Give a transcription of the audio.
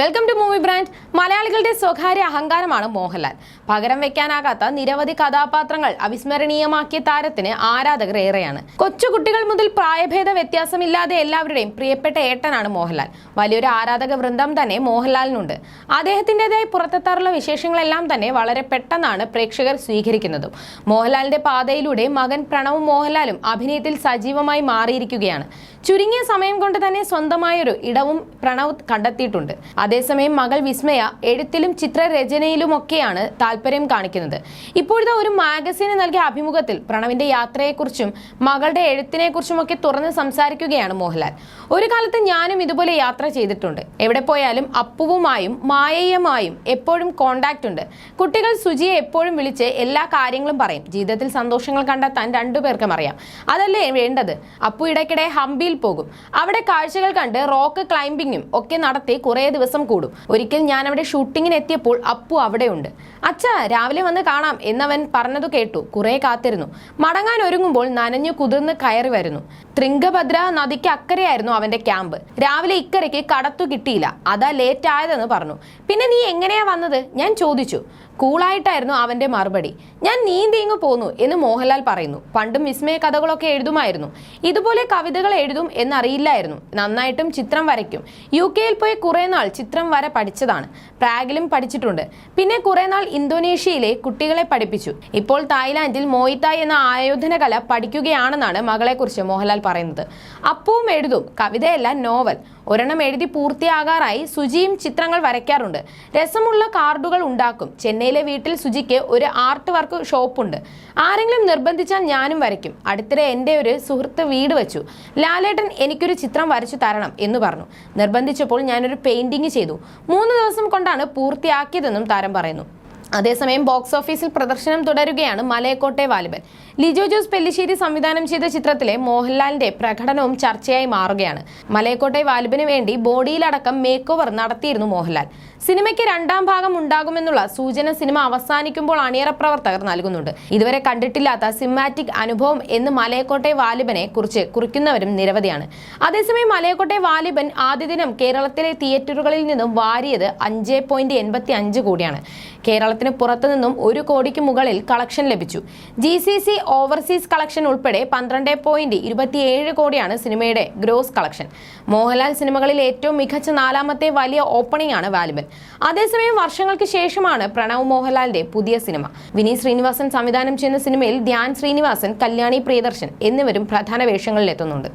Welcome to movie brand മലയാളികളുടെ സ്വകാര്യ അഹങ്കാരമാണ് മോഹൻലാൽ. പകരം വെക്കാനാകാത്ത നിരവധി കഥാപാത്രങ്ങൾ അവിസ്മരണീയമാക്കിയ താരത്തിന് ആരാധകർ ഏറെയാണ്. കൊച്ചുകുട്ടികൾ മുതൽ പ്രായഭേദ വ്യത്യാസമില്ലാതെ എല്ലാവരുടെയും പ്രിയപ്പെട്ട ഏട്ടനാണ് മോഹൻലാൽ. വലിയൊരു ആരാധക വൃന്ദം തന്നെ മോഹൻലാലിനുണ്ട്. അദ്ദേഹത്തിന്റെതായി പുറത്തെത്താറുള്ള വിശേഷങ്ങളെല്ലാം തന്നെ വളരെ പെട്ടെന്നാണ് പ്രേക്ഷകർ സ്വീകരിക്കുന്നതും. മോഹൻലാലിന്റെ പാതയിലൂടെ മകൻ പ്രണവ് മോഹൻലാലും അഭിനയത്തിൽ സജീവമായി മാറിയിരിക്കുകയാണ്. ചുരുങ്ങിയ സമയം കൊണ്ട് തന്നെ സ്വന്തമായൊരു ഇടവും പ്രണവ് കണ്ടെത്തിയിട്ടുണ്ട്. അതേസമയം മകൾ വിസ്മയ എഴുത്തിലും ചിത്രരചനയിലുമൊക്കെയാണ് താല്പര്യം കാണിക്കുന്നത്. ഇപ്പോഴത്തെ ഒരു മാഗസീന് നൽകിയ അഭിമുഖത്തിൽ പ്രണവിന്റെ യാത്രയെക്കുറിച്ചും മകളുടെ എഴുത്തിനെക്കുറിച്ചുമൊക്കെ തുറന്ന് സംസാരിക്കുകയാണ് മോഹൻലാൽ. ഒരു കാലത്ത് ഞാനും ഇതുപോലെ യാത്ര ചെയ്തിട്ടുണ്ട്. എവിടെ പോയാലും അപ്പുവുമായും മായയുമായും എപ്പോഴും കോണ്ടാക്ട് ഉണ്ട്. കുട്ടികൾ സുജിയെ എപ്പോഴും വിളിച്ച് എല്ലാ കാര്യങ്ങളും പറയും. ജീവിതത്തിൽ സന്തോഷങ്ങൾ കണ്ടെത്താൻ രണ്ടുപേർക്കും അറിയാം. അതല്ലേ വേണ്ടത്? അപ്പു ഇടയ്ക്കിടെ ഹംപിയിൽ പോകും. അവിടെ കാഴ്ചകൾ കണ്ട് റോക്ക് ക്ലൈംബിങ്ങും ഒക്കെ നടത്തി കുറേ ദിവസം കൂടും. ഒരിക്കൽ ഞാൻ അവിടെ ഷൂട്ടിങ്ങിന് എത്തിയപ്പോൾ അപ്പു അവിടെയുണ്ട്. അച്ഛ രാവിലെ വന്ന് കാണാം എന്നവൻ പറഞ്ഞതു കേട്ടു. കുറെ കാത്തിരുന്നു. മടങ്ങാൻ ഒരുങ്ങുമ്പോൾ നനഞ്ഞു കുതിർന്ന് കയറി വരുന്നു. തൃങ്കഭദ്ര നദിക്ക് അക്കരെയായിരുന്നു അവന്റെ ക്യാമ്പ്. രാവിലെ ഇക്കരയ്ക്ക് കടത്തു കിട്ടിയില്ല. അതാ ലേറ്റ് ആയതെന്ന് പറഞ്ഞു. പിന്നെ നീ എങ്ങനെയാ വന്നത്? ഞാൻ ചോദിച്ചു. കൂളായിട്ടായിരുന്നു അവന്റെ മറുപടി. ഞാൻ നീന്തി ഇങ്ങ് പോന്നു എന്ന് മോഹൻലാൽ പറയുന്നു. പണ്ടും വിസ്മയ കഥകളൊക്കെ എഴുതുമായിരുന്നു. ഇതുപോലെ കവിതകൾ എഴുതും എന്നറിയില്ലായിരുന്നു. നന്നായിട്ടും ചിത്രം വരയ്ക്കും. യു കെയിൽ പോയി കുറേ നാൾ ചിത്രം വര പഠിച്ചതാണ്. പ്രാഗിലും പഠിച്ചിട്ടുണ്ട്. പിന്നെ കുറേ നാൾ ഇന്തോനേഷ്യയിലെ കുട്ടികളെ പഠിപ്പിച്ചു. ഇപ്പോൾ തായ്ലാന്റിൽ മോയിത്തായ് എന്ന ആയോധന കല പഠിക്കുകയാണെന്നാണ് മകളെക്കുറിച്ച് മോഹൻലാൽ പറയുന്നത്. അപ്പവും എഴുതും. കവിതയല്ല നോവൽ. ഒരെണ്ണം എഴുതി പൂർത്തിയാകാറായി സുജിയും ചിത്രങ്ങൾ വരയ്ക്കാറുണ്ട്. രസമുള്ള കാർഡുകൾ ഉണ്ടാക്കും. ചെന്നൈയിലെ വീട്ടിൽ സുജിക്ക് ഒരു ആർട്ട് വർക്ക് ഷോപ്പുണ്ട്. ആരെങ്കിലും നിർബന്ധിച്ചാൽ ഞാനും വരയ്ക്കും. അടുത്തിടെ എന്റെ ഒരു സുഹൃത്ത് വീട് വെച്ചു. ലാലേട്ടൻ എനിക്കൊരു ചിത്രം വരച്ചു തരണം എന്ന് പറഞ്ഞു. നിർബന്ധിച്ചപ്പോൾ ഞാനൊരു പെയിന്റിംഗ് ചെയ്തു. മൂന്ന് ദിവസം കൊണ്ടാണ് പൂർത്തിയാക്കിയതെന്നും താരം പറയുന്നു. അതേസമയം ബോക്സ് ഓഫീസിൽ പ്രദർശനം തുടരുകയാണ് മലയക്കോട്ടെ വാലിബൻ. ലിജോ ജോസ് പെല്ലിശ്ശേരി സംവിധാനം ചെയ്ത ചിത്രത്തിലെ മോഹൻലാലിന്റെ പ്രകടനവും ചർച്ചയായി മാറുകയാണ്. മലയക്കോട്ടെ വാലിബിന് വേണ്ടി ബോഡിയിലടക്കം മേക്ക് നടത്തിയിരുന്നു മോഹൻലാൽ. സിനിമയ്ക്ക് രണ്ടാം ഭാഗം ഉണ്ടാകുമെന്നുള്ള സൂചന സിനിമ അവസാനിക്കുമ്പോൾ അണിയറ പ്രവർത്തകർ നൽകുന്നുണ്ട്. ഇതുവരെ കണ്ടിട്ടില്ലാത്ത സിമാറ്റിക് അനുഭവം എന്ന് മലയക്കോട്ടെ വാലിബനെ കുറിച്ച് കുറിക്കുന്നവരും നിരവധിയാണ്. അതേസമയം മലയക്കോട്ടെ വാലിബൻ ആദ്യ ദിനം കേരളത്തിലെ തിയേറ്ററുകളിൽ നിന്നും വാരിയത് അഞ്ച് പോയിന്റ് എൺപത്തി അഞ്ച് കോടിയാണ്. കേരളത്തിന് പുറത്തു നിന്നും ഒരു കോടിക്ക് മുകളിൽ കളക്ഷൻ ലഭിച്ചു. G C C overseas collection ഉൾപ്പെടെ പന്ത്രണ്ട് പോയിന്റ് ഇരുപത്തിയേഴ് കോടിയാണ് സിനിമയുടെ ഗ്രോസ് കളക്ഷൻ. മോഹൻലാൽ സിനിമകളിൽ ഏറ്റവും മികച്ച നാലാമത്തെ വലിയ ഓപ്പണിംഗ് ആണ് വാലിബൻ. അതേസമയം വർഷങ്ങൾക്ക് ശേഷമാണ് പ്രണവ് മോഹൻലാലിന്റെ പുതിയ സിനിമ. വിനീത് ശ്രീനിവാസൻ സംവിധാനം ചെയ്യുന്ന സിനിമയിൽ ധ്യാൻ ശ്രീനിവാസൻ കല്യാണി പ്രിയദർശൻ എന്നിവരും പ്രധാന വേഷങ്ങളിലെത്തുന്നുണ്ട്.